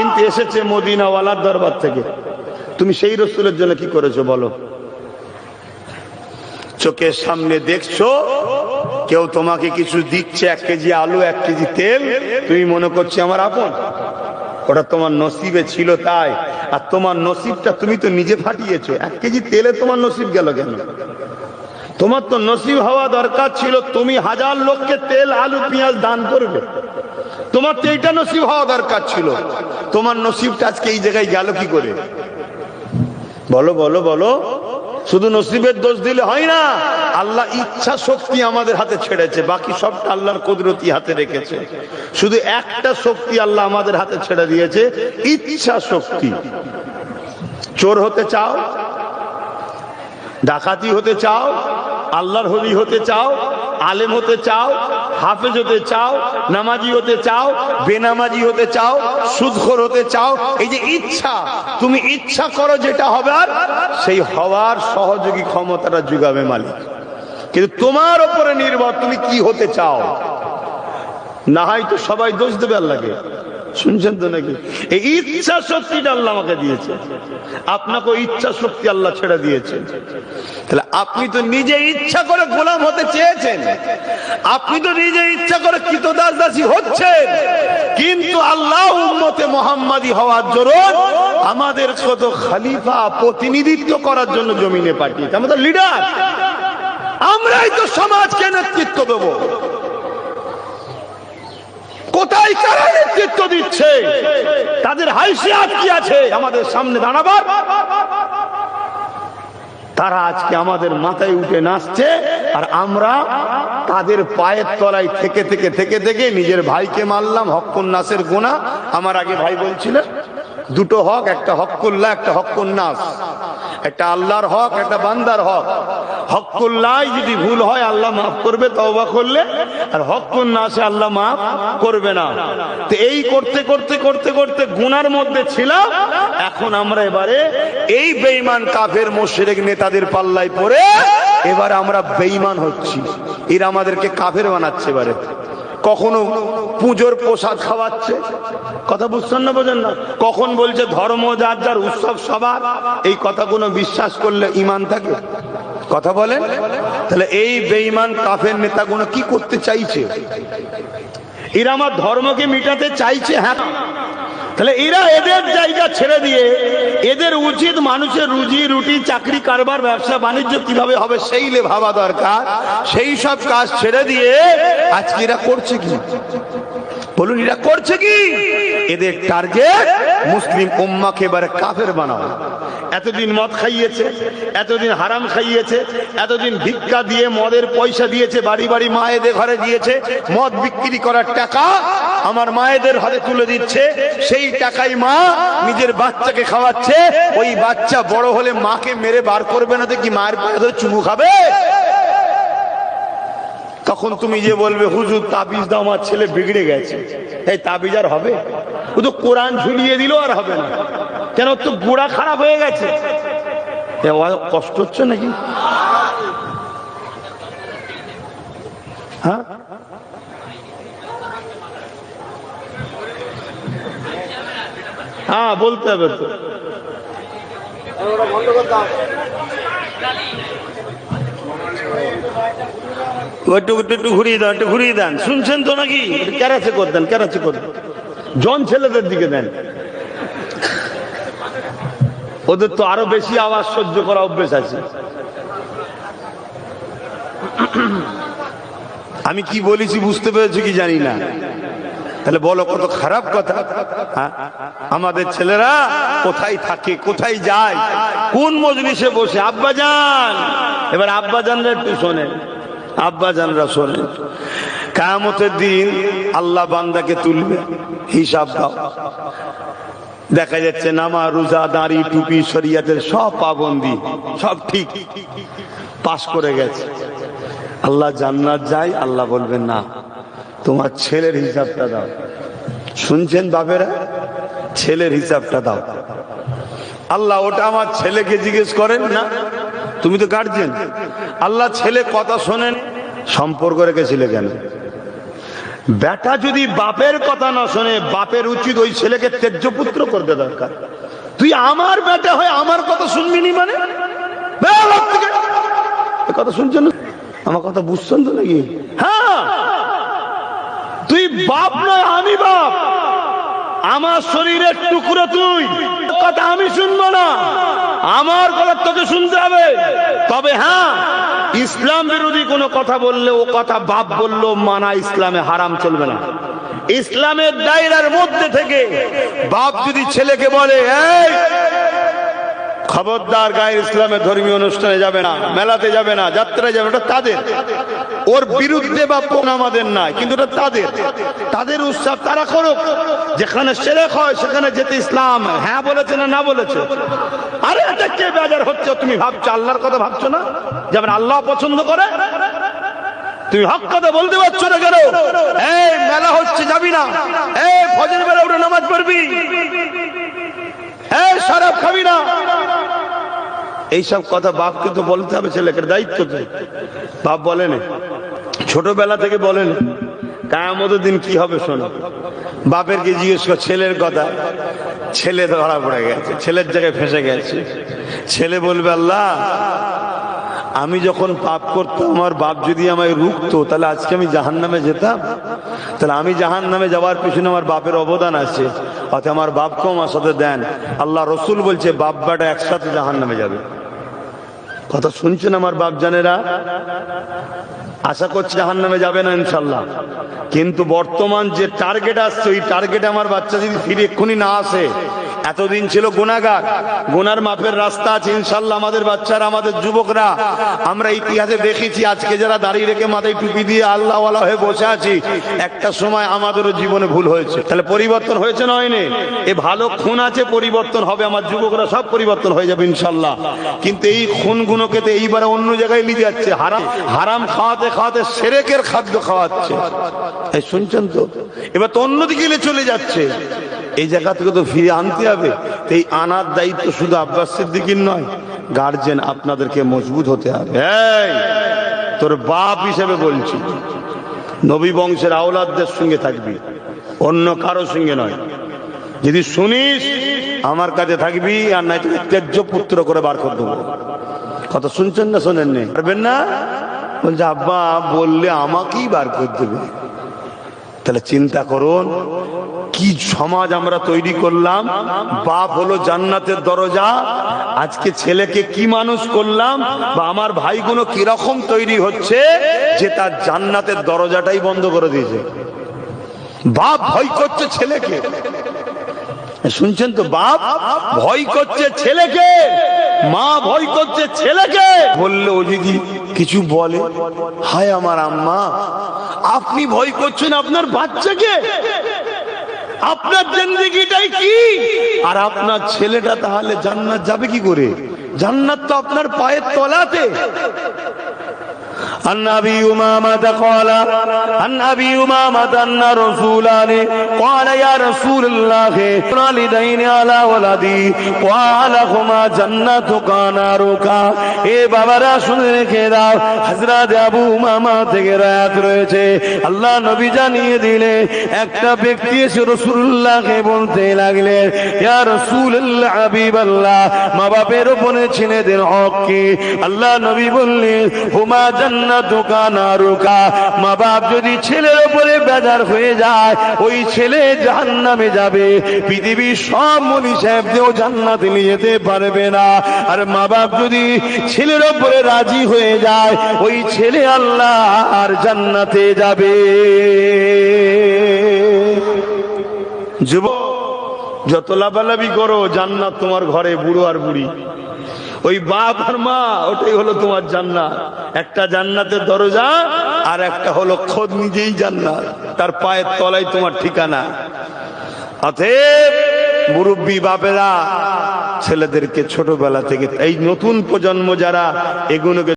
কিন্তু এসেছে মদিনাওয়ালার দরবার থেকে। তুমি সেই রসুলের জন্য কি করেছ বলো? চোখের সামনে দেখছ, কেউ তোমাকে কিছু দিচ্ছে, এক কেজি আলু, এক কেজি তেল, তুমি মনে করছ আমার আপন। ওটা তোমার নসিবে ছিল তাই। আর তোমার নসিবটা তুমি তো নিজে ফাটিয়েছো। এক কেজি তেলে তোমার নসিব গেল কেন? তোমার তো নসিব হওয়া দরকার ছিল, তুমি হাজার লোককে তেল, আলু, পেঁয়াজ দান করবে। তোমার তো এইটা নসিব হওয়া দরকার ছিল। তোমার নসিবটা আজকে এই জায়গায় গেল কি করে? বলো বলো বলো। শুধু নসিবের দোষ দিলে হয় না, আল্লাহ ইচ্ছা শক্তি আমাদের হাতে ছেড়েছে, বাকি সবটা আল্লাহর কুদরতি হাতে রেখেছে। শুধু একটা শক্তি আল্লাহ আমাদের হাতে ছেড়ে দিয়েছে, ইচ্ছা শক্তি। চোর হতে চাও, ডাকাতি হতে চাও আল্লাহর হলি হতে চাও, আলেম হতে চাও, হাফেজ হতে চাও, নামাজি হতে চাও, বেনামাজি হতে চাও, সুদখোর হতে চাও, এই যে ইচ্ছা, তুমি ইচ্ছা করো যেটা হবে আর সেই হওয়ার সহযোগী ক্ষমতাটা যোগাবে মালিক। কিন্তু তোমার ওপরে নির্ভর তুমি কি হতে চাও। না হয় তো সবাই দোষ দেবে আল্লাহকে। শুনছেন তো নাকি? এই ইচ্ছা শক্তিটা আল্লাহ আমাকে দিয়েছে। আপনাকে ইচ্ছা শক্তি আল্লাহ ছেড়ে দিয়েছে। তাহলে আপনি তো নিজে ইচ্ছা করে গোলাম হতে চেয়েছেন। আপনি তো নিজে ইচ্ছা করে কৃতদাস দাসী হচ্ছেন। কিন্তু আল্লাহ উম্মতে মোহাম্মদী হওয়ার জন্য আমাদের কত খালিফা প্রতিনিধিত্ব করার জন্য জমিনে পাঠিয়েছে। আমাদের লিডার। আমরাই তো সমাজকে নেতৃত্ব দেবো। কোথায় কারা নেতৃত্ব দিচ্ছে? তাদের হাইসিয়াত কি আছে? আমাদের সামনে দাঁড়াবার। তারা আজকে আমাদের মাথায় উঠে নাচছে, আর আমরা তাদের পায়ের তলায় থেকে থেকে থেকে থেকে নিজের ভাইকে মারলাম হক্কুন নাসের গোনা। আমার আগে ভাই বলছিলেন, দুটো হক, একটা হকুল্লাহ একটা হকুন নাস একটা আল্লাহর হক একটা বান্দার হক। হকুল্লাহ যদি ভুল হয়, আল্লাহ মাফ করবে তবা করলে, আর হকুন নাসে আল্লাহ মাফ করবে না। তো এই করতে করতে করতে করতে গুনার মধ্যে ছিলাম, এখন আমরা এবারে এই বেঈমান কাফের, মোশরেক নেতাদের পাল্লায় পড়ে, এবার আমরা বেঈমান হচ্ছি। এরা আমাদেরকে কাফের বানাচ্ছে এবারে। কখনো পুজোর প্রসাদ খাওয়াচ্ছে? কথা বুঝছেন না বোঝেন না? কখন বলছে ধর্ম যার যার উৎসব সবার? এই কথাগুলো বিশ্বাস করলে ইমান থাকে। কথা বলেন? তাহলে এই বেঈমান, কাফের নেতাগুলো কি করতে চাইছে? এরা আমার ধর্মকে মিটাতে চাইছে হ্যাঁ? তাহলে এরা এদের জায়গা ছেড়ে দিয়ে এদের উচিত মানুষের রুজি, রুটি, চাকরি, কারবার, ব্যবসা, বাণিজ্য কীভাবে হবে সেই ভাবা দরকার। সেই সব কাজ ছেড়ে দিয়ে আজকে এরা করছে কি? বলুন, এরা করছে কি? এদের টার্গেট মুসলিম উম্মাকে এবারে কাফের বানাও। এতদিন মদ খাইয়েছে, এতদিন হারাম খাইয়েছে, এতদিন ভিক্ষা দিয়ে মদের পয়সা দিয়েছে, বাড়ি বাড়ি মায়েদের ঘরে দিয়েছে, মদ বিক্রি করার টাকা আমার মায়েদের হাতে তুলে দিচ্ছে, সেই টাকাই মা নিজের বাচ্চাকে খাওয়াচ্ছে, ওই বাচ্চা বড় হলে মাকে মেরে বার করবে না তো কি মায়ের পায়ে ধরে চুমু খাবে? তখন তুমি যে বলবে, হুজুর, তাবিজ দাও, আমার ছেলে বিগড়ে গেছে। এই তাবিজ আর হবে? ও তো কোরআন ঝুলিয়ে দিল আর হবে না। কেন তো গোড়া খারাপ হয়ে গেছে? কষ্ট হচ্ছে নাকি? হ্যাঁ? হ্যাঁ বলতে হবে তো। একটু ঘুরিয়ে দেন, একটু ঘুরিয়ে দেন। শুনছেন তো নাকি? ক্যারাচে করে দেন ক্যারাচে করে জন ছেলেদের দিকে দেন। ওদের তো আরও বেশি আওয়াজ সহ্য করা অভ্যেস আছে। আমি কি বলেছি বুঝতে পেরেছি কি জানি না? তাহলে বলো, কত খারাপ কথা। হ্যাঁ? আমাদের ছেলেরা কোথায় থাকে, কোথায় যায়, কোন মজলিসে বসে? আব্বা যান এবার আব্বা জানরা একটু শোনেন। আব্বা জানরা শোনেন। কায়ামতের দিন আল্লাহ বান্দাকে তুলবে। হিসাব দাও। দেখা যাচ্ছে নামা রোজা, দাঁড়ি, টুপি, শরিয়াতের সব পাবন্দি, সব ঠিক। পাশ করে গেছে। আল্লাহ জান্নাত যায়, আল্লাহ বলবেন, না, তোমার ছেলের হিসাবটা দাও। শুনছেন বাপেরা? ছেলের হিসাবটা দাও। আল্লাহ, ওটা আমার ছেলেকে জিজ্ঞেস করেন না? তুমি তো গার্জেন আল্লাহ, ছেলে কথা শোনেন, সম্পর্ক রেখেছিলে কেন? বেটা যদি বাপের কথা না শোনে, বাপের উচিত ওই ছেলেকে তেজ্য পুত্র করতে দরকার। তুই আমার বেটা হয়ে আমার কথা শুনবি নি মানে? কথা শুনছেন আমার কথা বুঝছেন তো নাকি? হ্যাঁ। তুই বাপ নয়, আমি বাপ। আমার শরীরের টুকরো তুই। কথা আমি শুনব না। আমার কথা তোকে শুনতে হবে। তবে হ্যাঁ ইসলাম বিরোধী কোনো কথা বললে ও কথা বাপ বলল মানা ইসলামে হারাম চলবে না। ইসলামের দায়রার মধ্যে থেকে বাপ যদি ছেলেকে বলে খবরদার গায়ের ইসলামের ধর্মীয় অনুষ্ঠানে যাবে না, মেলাতে যাবে না, যাত্রায় যাবে ওটা তাদের। ওর বিরুদ্ধে বা কোন আমাদের নাই, কিন্তু ওটা তাদের। তাদের উৎসব তারা করুক। যেখানে সেরেক হয়, সেখানে যেতে ইসলাম হ্যাঁ বলেছে না না বলেছে। আরে এটা কে বেজার হচ্ছে? তুমি ভাবছ আল্লাহর কথা ভাবছ না? যেমন আল্লাহ পছন্দ করে, তুমি হক কথা বলতে পারছ না কেন? এই, মেলা হচ্ছে, যাবি না। এই ফজর বেলা উঠে নামাজ পড়বি। এই, শরাব খাবি না। এইসব কথা বাপকে তো বলতে হবে ছেলেকে, দায়িত্ব তো। বাপ বলেন। ছোটবেলা থেকে বলেন কায়ামত দিন কি হবে শোনো। বাপের কি জিজ্ঞেস কর, ছেলের কথা। ছেলে ধরা পড়ে গেছে, ছেলের জায়গায় ফেসে গেছে। ছেলে বলবে, আল্লাহ আমি যখন পাপ করতাম, আমার বাপ যদি আমায় রুখতো, তাহলে আজকে আমি জাহান নামে যেতাম। তাহলে আমি জাহান নামে যাওয়ার পিছনে আমার বাপের অবদান আছে। অর্থাৎ আমার বাপকেও আমার সাথে দেন। আল্লাহ রসুল বলছে, বাপ বাটা একসাথে জাহান নামে যাবে। কথা শুনছেন আমার বাপ জানেরা আশা করছি জাহান নামে যাবে না ইনশাল্লাহ। কিন্তু বর্তমান যে টার্গেট আসছে, ওই টার্গেটে আমার বাচ্চা যদি ফিরে এক্ষুনি না আসে এতদিন ছিল গুণাগার। গুনার মাপের রাস্তা আছে, ইনশাল্লাহ আমাদের বাচ্চারা, আমাদের যুবকরা। আমরা ইতিহাসে দেখেছি, আজকে যারা দাঁড়িয়ে রেখে মাথায় টুপি দিয়ে আল্লাহওয়ালা হয়ে বসে আছি, একটা সময় আমাদেরও জীবনে ভুল হয়েছে। তাহলে পরিবর্তন হয়েছে না হয়নি? এ ভালো খুন আছে, পরিবর্তন হবে, আমার যুবকরা সব পরিবর্তন হয়ে যাবে, ইনশাল্লাহ। কিন্তু এই খুনগুলোকে তো এইবারে অন্য জায়গায় নিয়ে যাচ্ছে। হারাম হারাম খাওয়াতে খাওয়াতে সেরেকের খাদ্য খাওয়াচ্ছে। শুনছেন তো? এবার তো অন্যদিকে চলে যাচ্ছে। এই জায়গা থেকে তো ফিরে আনতে হবে। এই আনার দায়িত্ব শুধু আব্বাস সিদ্দিকির নয় গার্জেন আপনাদেরকে মজবুত হতে হবে। তোর বাপ হিসেবে বলছি, নবী বংশের আওলাদদের সঙ্গে থাকবি, অন্য কারও সঙ্গে নয়। যদি শুনিস, আমার কাছে থাকবি, আর নাই তোকে ত্যায্য পুত্র করে বার করে দেবো। কথা শুনছেন না শোনেননি? পারবেন না? বলছে, আব্বা, বললে আমাকেই বার করে দেবে। তাহলে চিন্তা করুন, কি সমাজ আমরা তৈরি করলাম? বাপ হলো জান্নাতের দরজা, আজকে ছেলেকে কি মানুষ করলাম? বা আমার ভাইগুলো কীরকম তৈরি হচ্ছে? যে তার জান্নাতের দরজাটাই বন্ধ করে দিয়েছে। বাপ ভয় করছে ছেলেকে। শুনছেন তো, বাপ ভয় করছে ছেলেকে, মা ভয় করছে ছেলেকে। বললে ও যদি কিছু বলে, হায় আমার আম্মা, আপনি ভয় করছেন আপনার বাচ্চাকে? আপনার জিন্দিগিটাই কি? আর আপনার ছেলেটা তাহলে জান্নাত যাবে কি করে? জান্নাত তো আপনার পায়ের তলাতে। عن ابي امامه قال عن ابي امامه ان رسولان قال يا رسول الله والدين على ولدي قال هما جنتك نارك এ বাবারা শুনে রেখে দাও হযরত আবু উমামা থেকে রায়াত রয়েছে আল্লাহ নবী জানিয়ে দিলে একটা ব্যক্তি এসে রাসূলুল্লাহকে বলতে লাগলেন ইয়া রাসূলুল্লাহ হাবিবাল্লাহ মা বাপের উপরে ছেলেদের হক কি আল্লাহ নবী বললেন হুমা জান্নাতুকা নারুকা মা বাপ যদি ছেলের উপরে বেজার হয়ে যায়, ওই ছেলে জাহান্নামে যাবে। পৃথিবীর সব মনি সাহেবদেরও জান্নাতে নিয়ে যেতে পারবে না। আর মা বাপ যদি ছেলের উপরে রাজি হয়ে যায়, ওই ছেলে আল্লাহ আর জান্নাতে যাবে। যুব যত লাভালাভি করো, জান্নাত তোমার ঘরে বুড়ো আর বুড়ি। ওই বাপ আর মা, ওটাই হলো তোমার জান্নাত। একটা জান্নাতের দরজা আর একটা হলো খোদ নিজেই জান্নাত। তার পায়ের তলায় তোমার ঠিকানা। অতএব মুরব্বী বাপেরা, ছেলেদেরকে ছোটবেলা থেকে এই নতুন প্রজন্ম যারা এগুলোকে